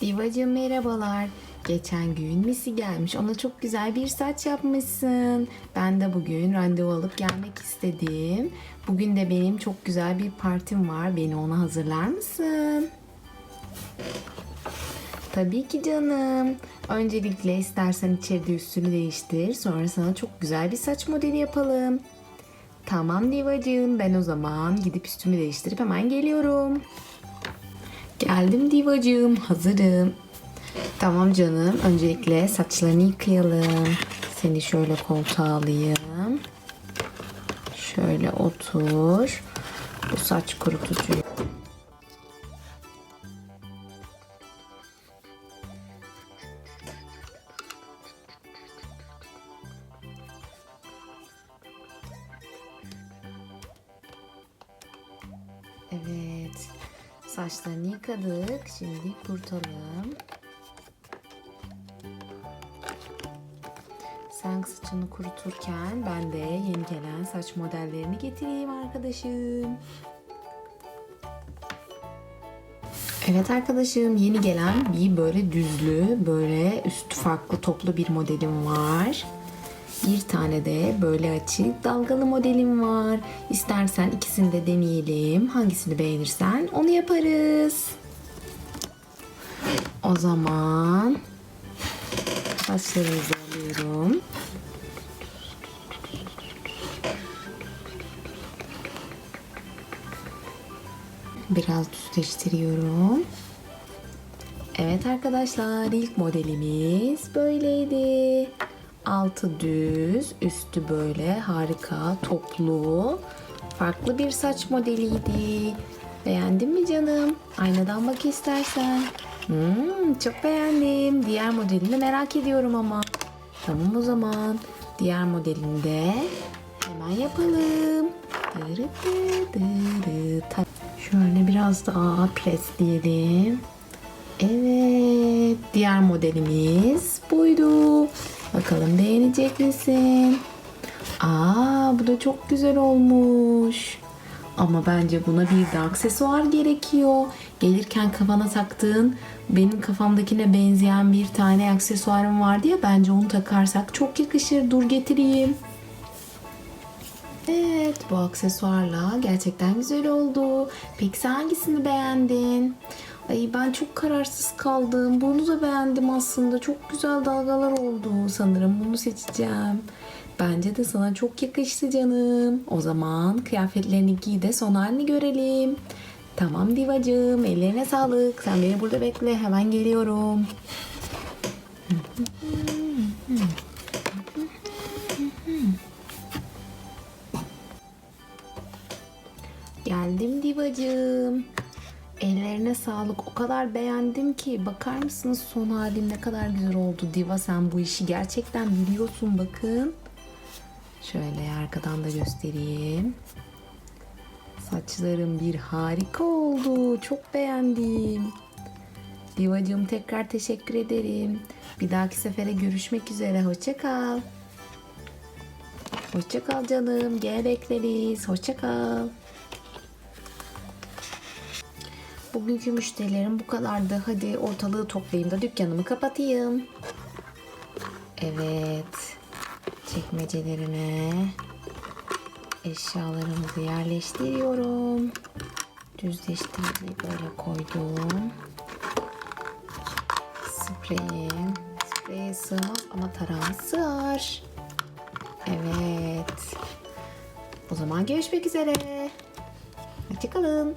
Divacığım merhabalar. Geçen gün Misi gelmiş. Ona çok güzel bir saç yapmışsın. Ben de bugün randevu alıp gelmek istedim. Bugün de benim çok güzel bir partim var. Beni ona hazırlar mısın? Tabii ki canım. Öncelikle istersen içeride üstünü değiştir. Sonra sana çok güzel bir saç modeli yapalım. Tamam Divacığım. Ben o zaman gidip üstümü değiştirip hemen geliyorum. Geldim Divacığım. Hazırım. Tamam canım. Öncelikle saçlarını yıkayalım. Seni şöyle koltuğa alayım. Şöyle otur. Bu saç kurutucuyu Evet. Saçlarını yıkadık. Şimdi kurutalım. Sen saçını kuruturken ben de yeni gelen saç modellerini getireyim arkadaşım. Evet arkadaşım yeni gelen bir böyle düzlü böyle üstü farklı toplu bir modelim var. Bir tane de böyle açık dalgalı modelim var. İstersen ikisini de deneyelim. Hangisini beğenirsen onu yaparız. O zaman saçlarımızı alıyorum. Biraz düzleştiriyorum. Evet arkadaşlar ilk modelimiz böyleydi. Altı düz, üstü böyle harika, toplu, farklı bir saç modeliydi. Beğendin mi canım? Aynadan bak istersen. Hmm, çok beğendim. Diğer modelini merak ediyorum ama. Tamam o zaman. Diğer modelini de hemen yapalım. Dırı dı dırı ta- Şöyle biraz daha presleyelim. Evet, diğer modelimiz buydu. Bakalım beğenecek misin? Aa, bu da çok güzel olmuş. Ama bence buna bir de aksesuar gerekiyor. Gelirken kafana taktığın benim kafamdakine benzeyen bir tane aksesuarım vardı ya bence onu takarsak çok yakışır. Dur getireyim. Evet bu aksesuarla gerçekten güzel oldu. Peki sen hangisini beğendin? Ay ben çok kararsız kaldım. Bunu da beğendim aslında. Çok güzel dalgalar oldu. Sanırım bunu seçeceğim. Bence de sana çok yakıştı canım. O zaman kıyafetlerini giy de son halini görelim. Tamam divacığım ellerine sağlık. Sen beni burada bekle hemen geliyorum. Geldim divacığım. Ellerine sağlık. O kadar beğendim ki. Bakar mısınız son halim ne kadar güzel oldu. Diva sen bu işi gerçekten biliyorsun bakın. Şöyle arkadan da göstereyim. Saçlarım bir harika oldu. Çok beğendim. Divacığım tekrar teşekkür ederim. Bir dahaki sefere görüşmek üzere. Hoşça kal. Hoşça kal canım. Gene bekleriz. Hoşça kal. Bugünkü müşterilerim bu kadardı. Hadi ortalığı toplayayım da dükkanımı kapatayım. Evet. Çekmecelerine eşyalarımızı yerleştiriyorum. Düzleştiriciyi böyle koydum. Spreyim. Spreye sığmaz ama tarağım sığar. Evet. O zaman görüşmek üzere. Hoşçakalın.